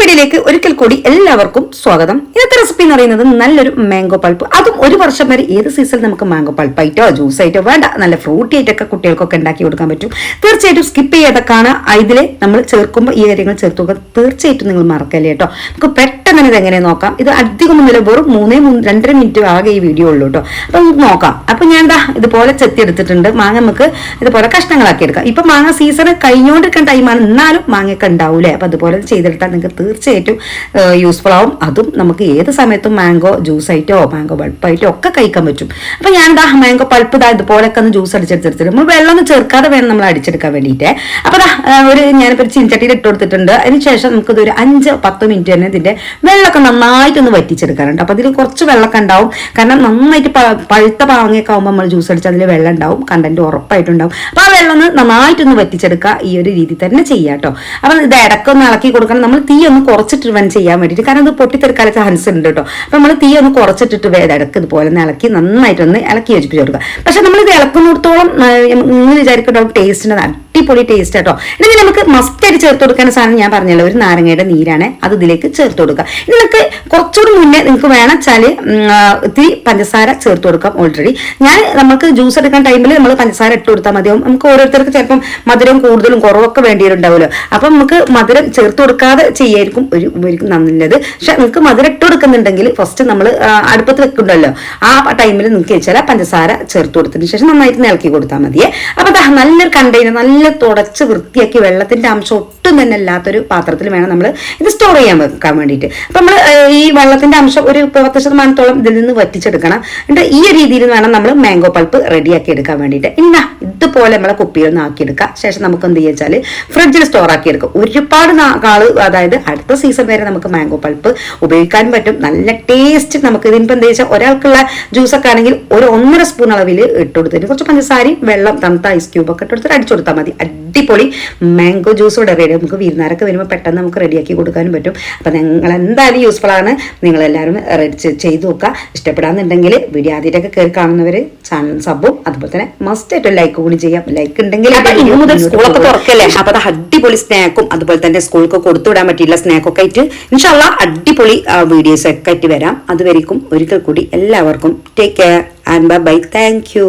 വീഡിയോയിലേക്ക് ഒരിക്കൽ കൂടി എല്ലാവർക്കും സ്വാഗതം. ഇന്നത്തെ റെസിപ്പി എന്ന് പറയുന്നത് നല്ലൊരു മാംഗോ പൾപ്പ് അതും ഒരു വർഷം വരെ ഏത് സീസണിൽ നമുക്ക് മാംഗോ പൾപ്പായിട്ടോ ജ്യൂസ് ആയിട്ടോ വേണ്ട. നല്ല ഫ്രൂട്ടി ആയിട്ടൊക്കെ കുട്ടികൾക്കൊക്കെ ഉണ്ടാക്കി കൊടുക്കാൻ പറ്റും. തീർച്ചയായിട്ടും സ്കിപ്പ് ചെയ്യാതൊക്കെയാണ് ഇതിൽ നമ്മൾ ചേർക്കുമ്പോൾ ഈ കാര്യങ്ങൾ ചേർത്ത് തീർച്ചയായിട്ടും നിങ്ങൾ മറക്കല്ലേ കേട്ടോ. നമുക്ക് പെട്ടെന്ന് ഇത് എങ്ങനെ നോക്കാം? ഇത് അധികം ഒന്നുമില്ല. വെറും മൂന്നേ മൂന്ന് രണ്ടര മിനിറ്റ് ആകെ ഈ വീഡിയോ ഉള്ളൂ കേട്ടോ. അപ്പൊ നമുക്ക് നോക്കാം. അപ്പൊ ഞാൻ എന്താ ഇതുപോലെ ചെത്തി എടുത്തിട്ടുണ്ട്. മാങ്ങ നമുക്ക് ഇതുപോലെ കഷ്ണങ്ങളാക്കി എടുക്കാം. ഇപ്പൊ മാങ്ങ സീസൺ കഴിഞ്ഞുകൊണ്ടിരിക്കുന്ന ടൈമാണ് എന്നാലും മാങ്ങയൊക്കെ ഉണ്ടാവൂലേ അപ്പൊ അതുപോലെ ചെയ്തെടുത്താൽ നിങ്ങൾക്ക് തീർച്ചയായിട്ടും യൂസ്ഫുൾ ആവും. അതും നമുക്ക് ഏത് സമയത്തും മാംഗോ ജ്യൂസ് ആയിട്ടോ മാംഗോ പൾപ്പായിട്ടോ ഒക്കെ കഴിക്കാൻ പറ്റും. അപ്പൊ ഞാൻ എന്താ മാംഗോ പൾപ്പ് ഇതാ ഇതുപോലൊക്കെ ഒന്ന് ജ്യൂസ് അടിച്ചെടുത്തിട്ട് നമ്മൾ വെള്ളം ഒന്നും ചേർക്കാതെ വേണം നമ്മൾ അടിച്ചെടുക്കാൻ വേണ്ടിയിട്ട്. അപ്പൊ ദാ ഒരു ഞാനിപ്പോ ഒരു ചീനച്ചട്ടിയിൽ ഇട്ട് കൊടുത്തിട്ടുണ്ട്. അതിന് ശേഷം നമുക്ക് ഇത് ഒരു അഞ്ച് പത്ത് മിനിറ്റ് തന്നെ ഇതിന്റെ വെള്ളമൊക്കെ നന്നായിട്ടൊന്ന് വറ്റിച്ചെടുക്കാറുണ്ട് അപ്പൊ അതിൽ കുറച്ച് വെള്ളമൊക്കെ ഉണ്ടാവും. കാരണം നന്നായിട്ട് പഴുത്ത പാവങ്ങയൊക്കെ ആകുമ്പോൾ നമ്മൾ ജ്യൂസ് അടിച്ചാൽ അതിൽ വെള്ളം ഉണ്ടാവും. കണ്ടന്റ് ഉറപ്പായിട്ടുണ്ടാവും. അപ്പൊ ആ വെള്ളം ഒന്ന് നന്നായിട്ടൊന്ന് വറ്റിച്ചെടുക്കുക. ഈ ഒരു രീതി തന്നെ ചെയ്യാം കേട്ടോ. അപ്പൊ ഇത് ഇടക്കൊന്ന് ഇളക്കി കൊടുക്കണം. നമ്മൾ തീ ഒന്ന് കുറച്ചിട്ട് വേണം ചെയ്യാൻ വേണ്ടിയിട്ട്. കാരണം ഇത് പൊട്ടിത്തെറുക്കാൻ ചാൻസ് ഉണ്ട് കേട്ടോ അപ്പൊ നമ്മൾ തീ ഒന്ന് കുറച്ചിട്ടിട്ട് ഇടയ്ക്ക് ഇതുപോലെ ഒന്ന് ഇളക്കി നന്നായിട്ടൊന്ന് ഇളക്കി യോജിപ്പിച്ച് കൊടുക്കുക. പക്ഷെ നമ്മൾ ഇത് ഇളക്കുന്നിടത്തോളം നിങ്ങൾ വിചാരിക്കട്ടോ ടേസ്റ്റിന് അടിപൊളി ടേസ്റ്റ് കേട്ടോ ഇനി നമുക്ക് മസ്റ്റ് ആയിട്ട് ചേർത്ത് കൊടുക്കുന്ന സാധനം ഞാൻ പറഞ്ഞല്ലോ ഒരു നാരങ്ങയുടെ നീരാണ്. അത് ഇതിലേക്ക് ചേർത്ത് കൊടുക്കുക. ഇനി നിങ്ങൾക്ക് കുറച്ചുകൂടി മുന്നേ നിങ്ങൾക്ക് വേണം വെച്ചാൽ ഇത്തിരി പഞ്ചസാര ചേർത്ത് കൊടുക്കാം ഓൾറെഡി ഞാൻ നമുക്ക് ജ്യൂസ് എടുക്കാൻ ടൈമിൽ നമ്മൾ പഞ്ചസാര ഇട്ട് കൊടുത്താൽ മതിയാവും. നമുക്ക് ഓരോരുത്തർക്ക് ചിലപ്പം മധുരം കൂടുതലും കുറവൊക്കെ വേണ്ടിയിട്ടുണ്ടാവുമല്ലോ അപ്പം നമുക്ക് മധുരം ചേർത്ത് കൊടുക്കാതെ ചെയ്യായിരിക്കും ഒരു നല്ലത്. പക്ഷെ നിങ്ങൾക്ക് മധുരം ഇട്ട് കൊടുക്കുന്നുണ്ടെങ്കിൽ ഫസ്റ്റ് നമ്മൾ അടുപ്പത്ത് വെക്കുന്നുണ്ടല്ലോ. ആ ടൈമിൽ നിങ്ങൾക്ക് വെച്ചാൽ പഞ്ചസാര ചേർത്ത് കൊടുത്തതിന് ശേഷം നന്നായിട്ട് ഇളക്കി കൊടുത്താൽ മതിയേ. അപ്പം നല്ലൊരു കണ്ടെയ്നർ നല്ല തുടച്ച് വൃത്തിയാക്കി വെള്ളത്തിന്റെ അംശം ഒട്ടും തന്നെ അല്ലാത്തൊരു പാത്രത്തിൽ വേണം നമ്മൾ ഇത് സ്റ്റോർ ചെയ്യാൻ വെക്കാൻ വേണ്ടിയിട്ട്. അപ്പം നമ്മൾ ഈ വെള്ളത്തിന്റെ അംശം ഒരു പത്ത് ശതമാനത്തോളം ഇതിൽ നിന്ന് വറ്റിച്ചെടുക്കണം. എന്നിട്ട് ഈ രീതിയിൽ വേണം നമ്മൾ മാംഗോ പൾപ്പ് റെഡിയാക്കി എടുക്കാൻ വേണ്ടിയിട്ട്. ഇനി ദാ ഇതുപോലെ നമ്മളെ കുപ്പിയിൽ നിന്ന് ആക്കിയെടുക്കുക. ശേഷം നമുക്ക് എന്ത് വെച്ചാൽ ഫ്രിഡ്ജിൽ സ്റ്റോർ ആക്കി എടുക്കും. ഒരുപാട് നാൾ അതായത് അടുത്ത സീസൺ വരെ നമുക്ക് മാംഗോ പൾപ്പ് ഉപയോഗിക്കാൻ പറ്റും. നല്ല ടേസ്റ്റ് നമുക്ക് ഇതിനിപ്പോൾ എന്താ വെച്ചാൽ ഒരാൾക്കുള്ള ജ്യൂസൊക്കെ ആണെങ്കിൽ ഒരു ഒന്നര സ്പൂൺ അളവിൽ ഇട്ട് കൊടുത്തിട്ട് കുറച്ച് പഞ്ചസാരയും വെള്ളം തണുത്ത ഐസ് ക്യൂബൊക്കെ ഇട്ട് കൊടുത്തിട്ട് അടിച്ചു കൊടുത്താൽ മതി. അടിപൊളി മാംഗോ ജ്യൂസ് ഇവിടെ റെഡി നമുക്ക് വിരുന്നാരൊക്കെ വരുമ്പോൾ പെട്ടെന്ന് നമുക്ക് റെഡിയാക്കി കൊടുക്കാനും പറ്റും. അപ്പം നിങ്ങൾ എന്തായാലും യൂസ്ഫുൾ ആണ്. നിങ്ങളെല്ലാവരും റെഡി ചെയ്ത് നോക്കുക. ഇഷ്ടപ്പെടാന്നുണ്ടെങ്കിൽ വീഡിയോ ആദ്യമായിട്ടൊക്കെ കയറി കാണുന്നവർ ചാനൽ സബും അതുപോലെ തന്നെ മസ്റ്റ് ആയിട്ട് ലൈക്ക് കൂടി ചെയ്യാം. ലൈക്ക് ഉണ്ടെങ്കിൽ സ്കൂളൊക്കെ തുറക്കല്ലേ? അപ്പൊ അത് അടിപൊളി സ്നാക്കും അതുപോലെ തന്നെ സ്കൂൾക്ക് കൊടുത്തുവിടാൻ പറ്റിയില്ല സ്നാക്കൊക്കെ ആയിട്ട് ഇൻഷാല്ല അടിപൊളി വീഡിയോസ് ഒക്കെ ആയിട്ട് വരാം. അതുവരേക്കും ഒരിക്കൽ കൂടി എല്ലാവർക്കും take care and bye thank you